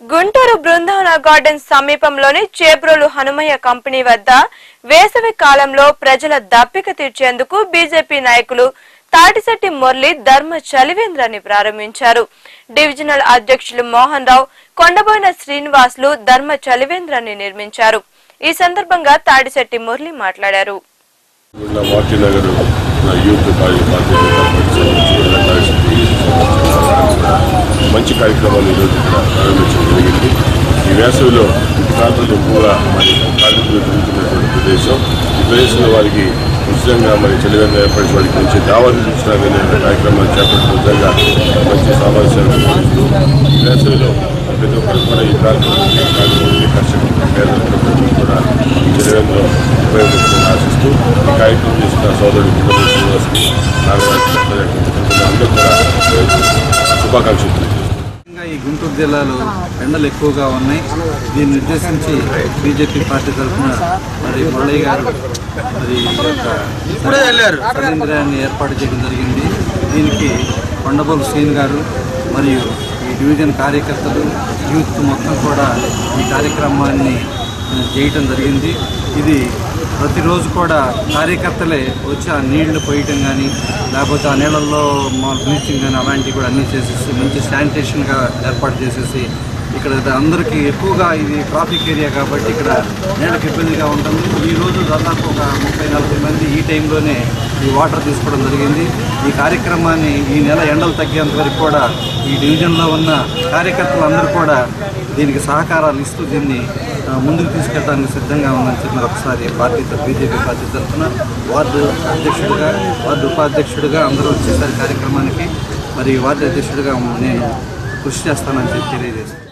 Guntur Brindavana gardens సమీపంలోని Chebrolu Hanumayya company వద్ద వేసవి కాలంలో ప్రజల దప్పిక తీర్చేందుకు బీజేపీ నాయకులు తాటిశెట్టి మురళి ధర్మ చలివేంద్రాన్ని ప్రారంభించారు. డివిజనల్ అధ్యక్షులు మోహన్ రావు కొండబోయిన శ్రీనివాసులు ధర్మ చలివేంద్రాన్ని నిర్మించారు. ఈ సందర్భంగా తాటిశెట్టి మురళి మాట్లాడారు నా మార్టీ నగర్ నా యూత్ భారతీయ జనతా పార్టీ సంబంధించిన మంచి కార్యక్రమాలు ఈరోజు ఇక్కడ ప్రారంభించడం జరిగింది ఈ వేసవిలో ఇంటి ప్రాంతాలు ఎక్కువగా మరి కార్మికులు తిరుగుతున్నటువంటి ప్రదేశం. ఈ ప్రదేశంలో వారికి ఉచితంగా మరి చలివేంద్ర ఏర్పడి వారికి మంచి దావాలు చూసిన కార్యక్రమాలు చేపట్టిన విధంగా మంచి సామాజిక చూపిస్తూ ఈ వేసవిలో ప్రతి ఒక్కరు కూడా ఈ ప్రాంతంలో కార్మికులకి కర్షకులకి పేదలకు కూడా ఈ చలివేంద్రం ఉపయోగిస్తుందని ఆశిస్తూ ఈ కార్యక్రమం చేసిన సోదరుడు కుండల శ్రీనివాస్కి నాగరాజు అందరూ కూడా శుభాకాంక్షలు. ఈ గుంటూరు జిల్లాలో ఎండలు ఎక్కువగా ఉన్నాయి. దీన్ని ఉద్దేశించి బీజేపీ పార్టీ తరఫున మరి మురళయ్య గారు మరి కేంద్రాన్ని ఏర్పాటు చేయడం జరిగింది. దీనికి కొండబోలు శ్రీన్ గారు మరియు ఈ డివిజన్ కార్యకర్తలు యూత్ మొత్తం కూడా ఈ కార్యక్రమాన్ని చేయటం జరిగింది. ఇది ప్రతిరోజు కూడా కార్యకర్తలే వచ్చి ఆ నీళ్ళు పోయటం కానీ లేకపోతే ఆ నీళ్ళల్లో మా బ్లీచింగ్ కానీ అలాంటివి కూడా అన్నీ చేసేసి మంచి శానిటేషన్గా ఏర్పాటు చేసేసి ఇక్కడ అందరికీ ఎక్కువగా ఇది ట్రాఫిక్ ఏరియా కాబట్టి ఇక్కడ నీళ్ళకి ఇబ్బందిగా ఉంటుంది. ఈ రోజు దాదాపు ఒక ముప్పై నలభై మంది ఈ టైంలోనే ఈ వాటర్ తీసుకోవడం జరిగింది. ఈ కార్యక్రమాన్ని ఈ నెల ఎండలు తగ్గేంత వరకు కూడా ఈ డివిజన్లో ఉన్న కార్యకర్తలందరూ కూడా దీనికి సహకారాలు ఇస్తూ దీన్ని ముందుకు తీసుకెళ్ళడానికి సిద్ధంగా ఉందని చెప్పి ఒకసారి పార్టీ బీజేపీ పార్టీ తరఫున వార్డు అధ్యక్షుడిగా వార్డు ఉపాధ్యక్షుడిగా అందరూ వచ్చేసారి కార్యక్రమానికి. మరి వార్డు అధ్యక్షుడిగా నేను కృషి చేస్తానని చెప్పి తెలియజేస్తాను